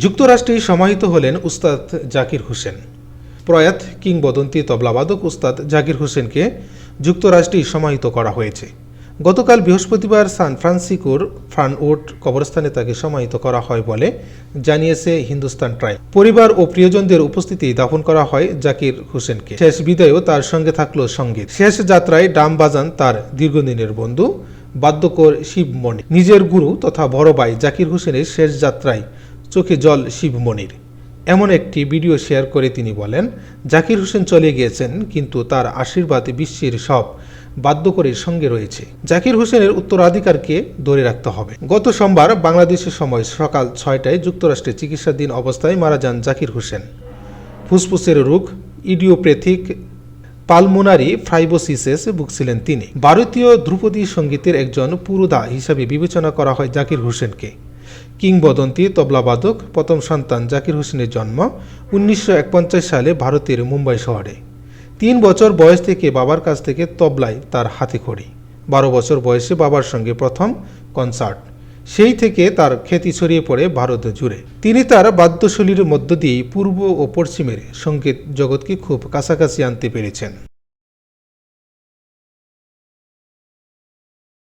যুক্তরাষ্ট্রে সমাহিত হলেন উস্তাদ জাকির হোসেন। প্রয়াত কিংবদন্তি তবলাবাদক উস্তাদ জাকির হোসেনকে যুক্তরাষ্ট্রে সমাহিত করা হয়েছে। গতকাল বৃহস্পতিবার সান ফ্রান্সিকোর ফ্রানউড কবরস্থানে তাকে সমাহিত করা হয় বলে জানিয়েছে হিন্দুস্তান ট্রাই পরিবার ও প্রিয়জনদের উপস্থিতি দাফন করা হয় জাকির হোসেনকে। শেষ বিদায়ও তার সঙ্গে থাকল সংগীত। শেষ যাত্রায় ডাম বাজান তার দীর্ঘদিনের বন্ধু, বাদ্যকর শিবমণি। নিজের গুরু তথা বড় ভাই জাকির হোসেনের শেষ যাত্রায় চোখে জল শিবমণির এমন একটি ভিডিও শেয়ার করে তিনি বলেন, জাকির হোসেন চলে গিয়েছেন, কিন্তু তার আশীর্বাদ বিশ্বের সব বাদ্যকরের সঙ্গে রয়েছে। জাকির হোসেনের উত্তরাধিকারকে ধরে রাখতে হবে। গত সোমবার বাংলাদেশের সময় সকাল ছয়টায় যুক্তরাষ্ট্রে চিকিৎসাধীন অবস্থায় মারা যান জাকির হোসেন। ফুসফুসের রোগ ইডিওপ্যাথিক পালমোনারি ফ্রাইবোসিসেস ভুগছিলেন তিনি। ভারতীয় ধ্রুপদী সঙ্গীতের একজন পুরোধা হিসাবে বিবেচনা করা হয় জাকির হোসেনকে। কিংবদন্তি তবলাবাদক প্রথম সন্তান জাকির হোসেনের জন্ম উনিশশো সালে ভারতের মুম্বাই শহরে। তিন বছর বয়স থেকে বাবার কাছ থেকে তবলায় তার হাতে খড়ি। বারো বছর বয়সে বাবার সঙ্গে প্রথম কনসার্ট। সেই থেকে তার খ্যাতি ছড়িয়ে পড়ে ভারত জুড়ে। তিনি তার বাদ্যশৈলীর মধ্য দিয়ে পূর্ব ও পশ্চিমের সংগীত জগৎকে খুব কাছাকাছি আনতে পেরেছেন।